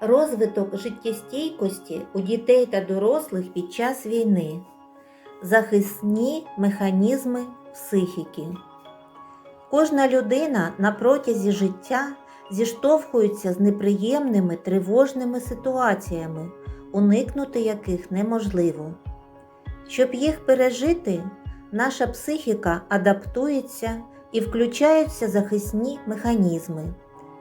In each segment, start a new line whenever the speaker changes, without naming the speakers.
Розвиток життєстійкості у дітей та дорослих під час війни. Захисні механізми психіки. Кожна людина на протязі життя зіштовхується з неприємними тривожними ситуаціями, уникнути яких неможливо. Щоб їх пережити, наша психіка адаптується і включаються захисні механізми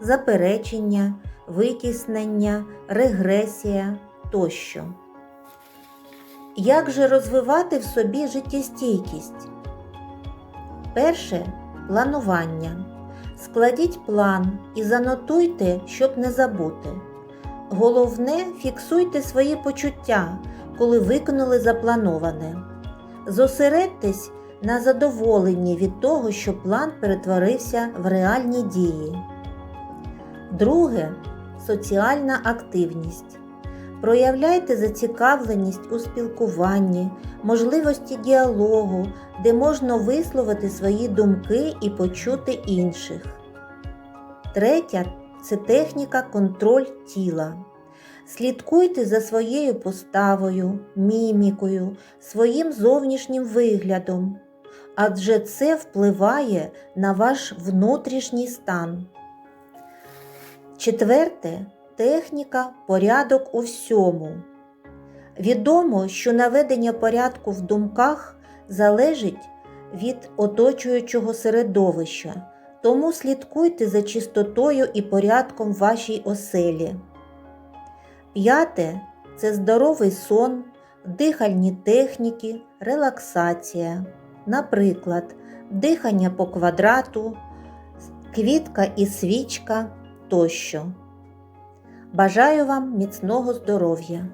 заперечення, витіснення, регресія тощо. Як же розвивати в собі життєстійкість? Перше планування. Складіть план і занотуйте, щоб не забути. Головне, фіксуйте свої почуття, коли виконали заплановане. Зосередьтесь на задоволенні від того, що план перетворився в реальні дії. Друге соціальна активність. Проявляйте зацікавленість у спілкуванні, можливості діалогу, де можна висловити свої думки і почути інших. Третя це техніка контроль тіла. Слідкуйте за своєю поставою, мімікою, своїм зовнішнім виглядом, адже це впливає на ваш внутрішній стан. Четверте техніка порядок у всьому. Відомо, що наведення порядку в думках залежить від оточуючого середовища, тому слідкуйте за чистотою і порядком вашій оселі. П'яте це здоровий сон, дихальні техніки, релаксація. Наприклад, дихання по квадрату, квітка і свічка тощо. Бажаю вам міцного здоров'я!